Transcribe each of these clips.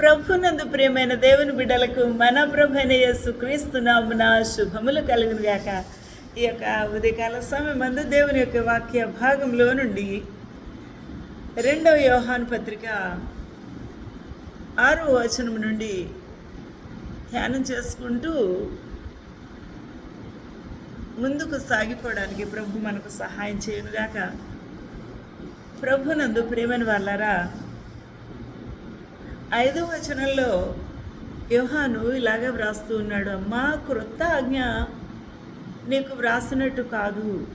ప్రభునందు ప్రియమైన దేవుని బిడ్డలకు మన ప్రభైన యేసు క్రీస్తునామున శుభములు కలుగును గాక. ఈ యొక్క ఉదయకాల సమయం మందు దేవుని యొక్క వాక్య భాగంలో నుండి రెండవ యోహాన్ పత్రిక ఆరో వచనం నుండి ధ్యానం చేసుకుంటూ ముందుకు సాగిపోవడానికి ప్రభు మనకు సహాయం చేయనుగాక ప్రభునందు ప్రేమని వాళ్ళారా ఐదో వచనంలో యోహాను ఇలాగే వ్రాస్తూ ఉన్నాడు మా క్రొత్త ఆజ్ఞ నీకు వ్రాసినట్టు కాదు.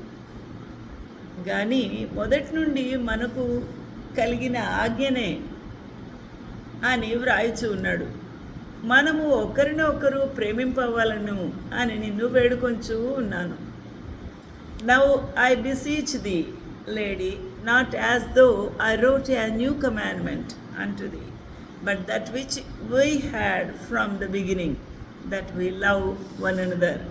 కానీ మొదటి నుండి మనకు కలిగిన ఆజ్ఞనే అని వ్రాయిచూ ఉన్నాడు. మనము ఒకరిని ఒకరు ప్రేమింపవాలను అని నిన్ను వేడుకొంచు ఉన్నాను. Now I beseech the lady not as though I wrote a new commandment unto but that which we had from the beginning that we love one another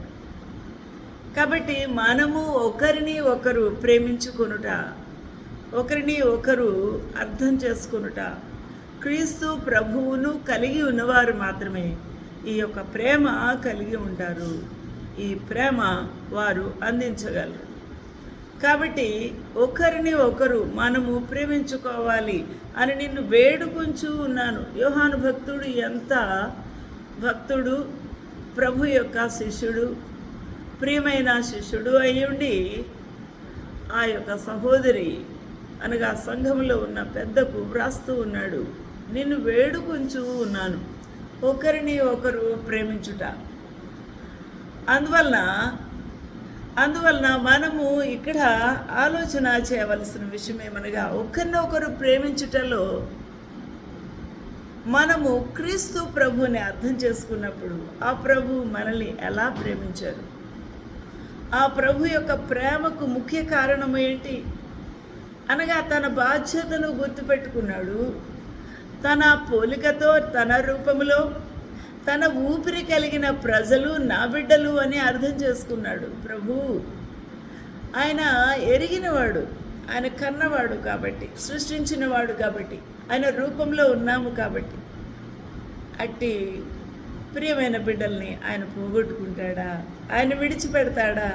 కాబట్టి మనము ఒకరిని ఒకరు ప్రేమించుకొనుట ఒకరిని ఒకరు అర్థం చేసుకొనుట క్రీస్తు ప్రభువును కలిగి ఉన్నవారు మాత్రమే ఈ యొక్క ప్రేమ కలిగి ఉంటారు. ఈ ప్రేమ వారు అందించగలరు. కాబట్టి ఒకరిని ఒకరు మనము ప్రేమించుకోవాలి అని నిన్ను వేడుకుంచు ఉన్నాను. యోహాను భక్తుడు ఎంత భక్తుడు? ప్రభు యొక్క శిష్యుడు ప్రియమైన శిష్యుడు అయ్యుండి ఆ యొక్క సహోదరి అనగా సంఘంలో ఉన్న పెద్దకు వ్రాస్తూ ఉన్నాడు నిన్ను వేడుకుంచు ఉన్నాను. ఒకరిని ఒకరు ప్రేమించుట. అందువలన అందువలన మనము ఇక్కడ ఆలోచన చేయవలసిన విషయం ఏమనగా ఒకరినొకరు ప్రేమించుటలో మనము క్రీస్తు ప్రభుని అర్థం చేసుకున్నప్పుడు ఆ ప్రభు మనల్ని ఎలా ప్రేమించారు ఆ ప్రభు యొక్క ప్రేమకు ముఖ్య కారణం ఏంటి? అనగా తన బాధ్యతను గుర్తుపెట్టుకున్నాడు. తన పోలికతో తన రూపంలో తన ఊపిరి కలిగిన ప్రజలు నా బిడ్డలు అని అర్థం చేసుకున్నాడు ప్రభు. ఆయన ఎరిగినవాడు ఆయన కన్నవాడు కాబట్టి సృష్టించినవాడు కాబట్టి ఆయన రూపంలో ఉన్నాము కాబట్టి. అట్టి ప్రియమైన బిడ్డల్ని ఆయన పోగొట్టుకుంటాడా? ఆయన విడిచిపెడతాడా?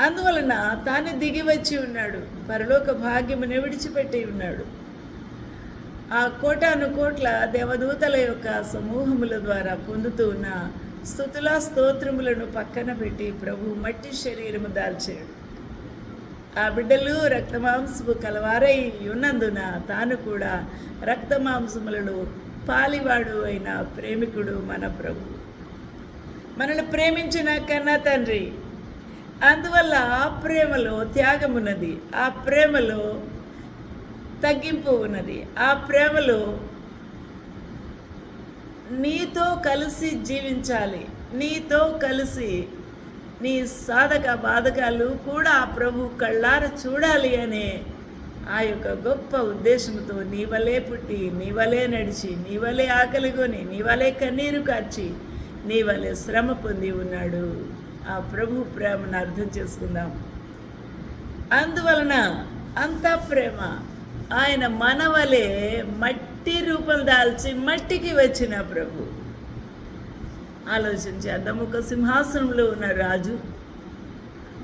అందువలన తాను దిగి వచ్చి ఉన్నాడు. పరలోక భాగ్యముని విడిచిపెట్టి ఉన్నాడు. ఆ కోటాను కోట్ల దేవదూతల యొక్క సమూహముల ద్వారా పొందుతూ ఉన్న స్థుతుల స్తోత్రములను పక్కన పెట్టి ప్రభు మట్టి శరీరము దాల్చాడు. ఆ బిడ్డలు రక్తమాంసము కలవారై ఉన్నందున తాను కూడా రక్తమాంసములను పాలివాడు అయిన ప్రేమికుడు మన ప్రభు. మనల్ని ప్రేమించిన కన్నా తండ్రి. అందువల్ల ఆ ప్రేమలో త్యాగమున్నది. ఆ ప్రేమలో తగ్గింపు ఉన్నది. ఆ ప్రేమలో నీతో కలిసి జీవించాలి. నీతో కలిసి నీ సాధక బాధకాలు కూడా ఆ ప్రభు కళ్ళార చూడాలి అనే ఆ యొక్క గొప్ప ఉద్దేశంతో నీ వలే పుట్టి నీ వలే నడిచి నీ వలే ఆకలిగొని నీ వలే కన్నీరు కార్చి నీ వలే శ్రమ పొంది ఉన్నాడు. ఆ ప్రభు ప్రేమను అర్థం చేసుకుందాం. అందువలన అంత ప్రేమ ఆయన మనవలే మట్టి రూపం దాల్చి మట్టికి వచ్చిన ప్రభు. ఆలోచన చేద్దాం. ఒక సింహాసనంలో ఉన్న రాజు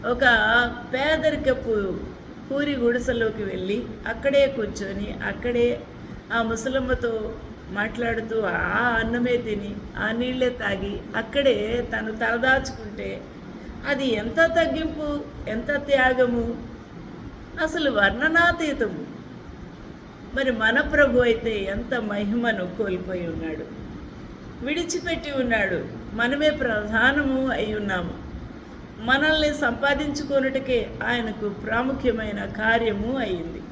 ఒక పేదరికపు పూరి గుడిసెలోకి వెళ్ళి అక్కడే కూర్చొని అక్కడే ఆ ముసలమ్మతో మాట్లాడుతూ ఆ అన్నమే తిని ఆ నీళ్ళే తాగి అక్కడే తను తలదాచుకుంటే అది ఎంత తగ్గింపు ఎంత త్యాగము? అసలు వర్ణనాతీతము. మరి మన ప్రభు అయితే ఎంత మహిమను కోల్పోయి ఉన్నాడు. విడిచిపెట్టి ఉన్నాడు. మనమే ప్రధానము అయి ఉన్నాము. మనల్ని సంపాదించుకొనుటకే ఆయనకు ప్రాముఖ్యమైన కార్యము అయింది.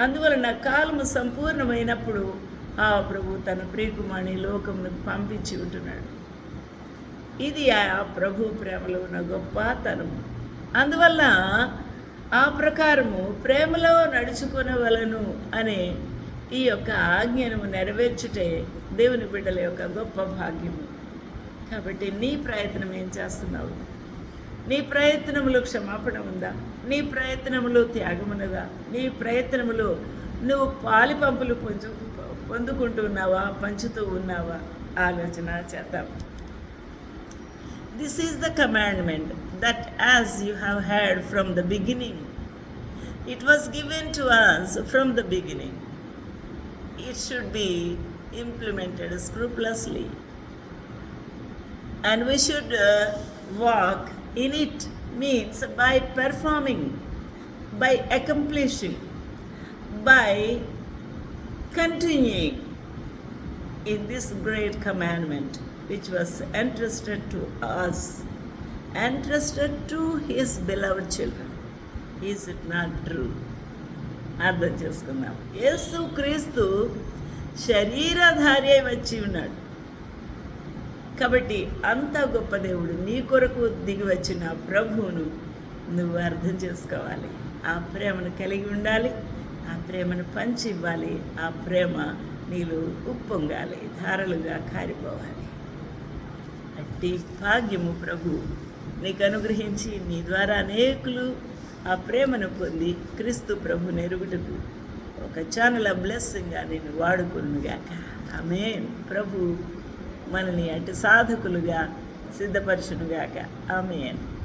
అందువలన కాలము సంపూర్ణమైనప్పుడు ఆ ప్రభు తన ప్రియకుమారి లోకమును పంపించి ఉంటున్నాడు. ఇది ఆ ప్రభు ప్రేమలో ఉన్న గొప్పతనము అందువల్ల ఆ ప్రకారము ప్రేమలో నడుచుకునవలను అనే ఈ యొక్క ఆజ్ఞను నెరవేర్చుటే దేవుని బిడ్డల యొక్క గొప్ప భాగ్యము. కాబట్టి నీ ప్రయత్నం ఏం చేస్తున్నావు? నీ ప్రయత్నములో క్షమాపణ ఉందా? నీ ప్రయత్నములో త్యాగమున్నదా నీ ప్రయత్నములో నువ్వు పాలి పంపులు పొంచు పొందుకుంటున్నావా పంచుతూ ఉన్నావా? ఆలోచన చేద్దాం. This is the commandment that as you have heard from the beginning, it was given to us from the beginning. It should be implemented scrupulously. And we should uh, walk in it, means by performing, by accomplishing, by continuing in this great commandment which was entrusted to us entrusted to his beloved children. Is it not true? అర్థం చేసుకుందాం. యేసు క్రీస్తు శరీరధారి వచ్చి ఉన్నాడు. కాబట్టి అంత గొప్ప దేవుడు నీ కొరకు దిగి వచ్చిన ప్రభువును నువ్వు అర్థం చేసుకోవాలి. ఆ ప్రేమను కలిగి ఉండాలి. ఆ ప్రేమను పంచి ఇవ్వాలి. ఆ ప్రేమ నీలో ఉప్పొంగాలి. ధారలుగా కారిపోవాలి. అట్టి భాగ్యము ప్రభు. నీకు అనుగ్రహించి నీ ద్వారా అనేకులు ఆ ప్రేమను పొంది క్రీస్తు ప్రభు నెరుగుటకు ఒక ఛానల్ బ్లెస్సింగ్గా నేను వాడుకునుగాక. ఆమె ప్రభు మనల్ని అటు సాధకులుగా సిద్ధపరచునుగాక. ఆమెన్.